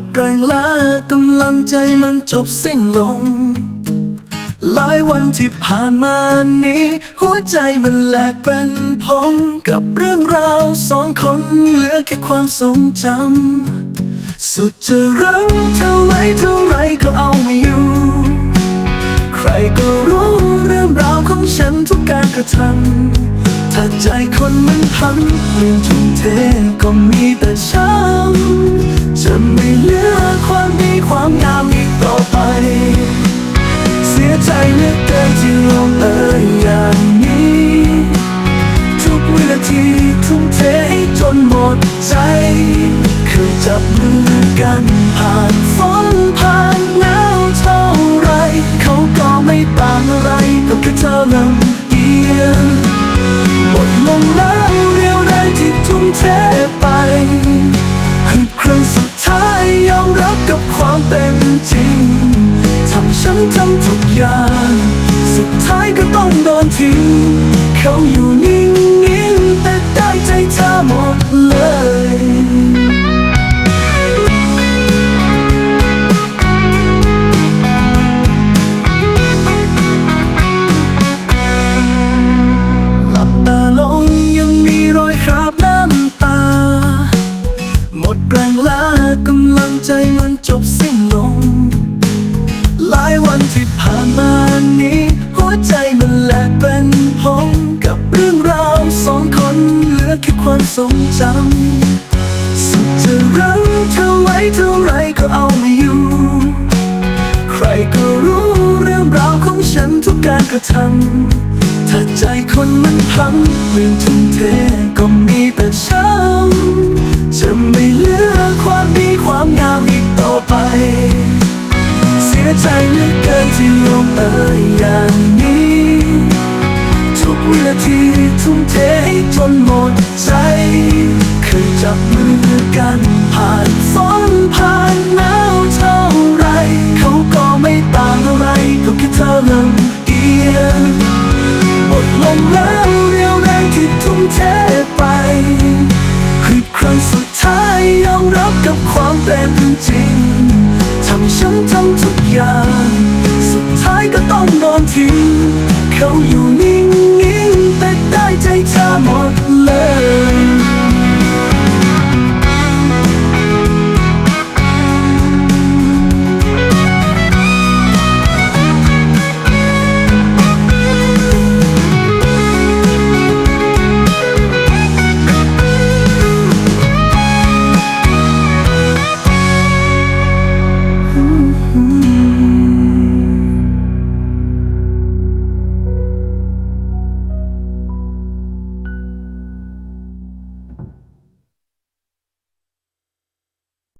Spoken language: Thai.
ดแรงล้ากำลังใจมันจบสิ้นลง หลายวันที่ผ่านมานี้ หัวใจมันแหลกเป็นพงกับเรื่องราวสองคนเหลือแค่ความทรงจำ สุดจะรักเท่าไรเท่าไรก็เอาไม่อยู่ ใครก็รู้เรื่องราวของฉันทุกการกระทำถ้าใจคนมันพันเรื่องทุ่มเท จับมือกันผ่านฝนผ่านหนาวเท่าไร เขาก็ไม่ต่างอะไรกับแค่เธอลำเอียงหมดลงแล้วเรียวแรงที่ทุ่มเทไปคือครั้งสุดท้ายยอมรับกับความเป็นจริงทำฉันทำทุกอย่าง สุดท้ายก็ต้องโดนทิ้งเขาอยู่ กำลังใจมันจบสิ้นลง หลายวันที่ผ่านมานี้ หัวใจมันแหลกเป็นพงกับเรื่องราวสองคนเหลือแค่ความทรงจำสุดจะรักเท่าไรเท่าไรก็เอาไม่อยู่ ใครก็รู้เรื่องราวของฉันทุกการกระทำถ้าใจคนมันพังเรื่องทุ่มเทก็มีแต่ช้ำ เสียใจเหลือเกินที่ลงเอยอย่างนี้ ทุกวินาทีทุ่มเทให้จนหมดใจ เคยจับมือกันผ่านฝนผ่านหนาวเท่าไร เขาก็ไม่ต่างอะไรก็แค่เธอลำเอียงหมดลมแล้วเรียวแรงที่ทุ่มเทไปคือครั้งสุดท้ายยอมรับกับความเป็นจริง ทำฉันทำทุกอย่าง ทิ้ง เขาอยู่นิ่งๆแต่ได้ใจเธอหมดเลย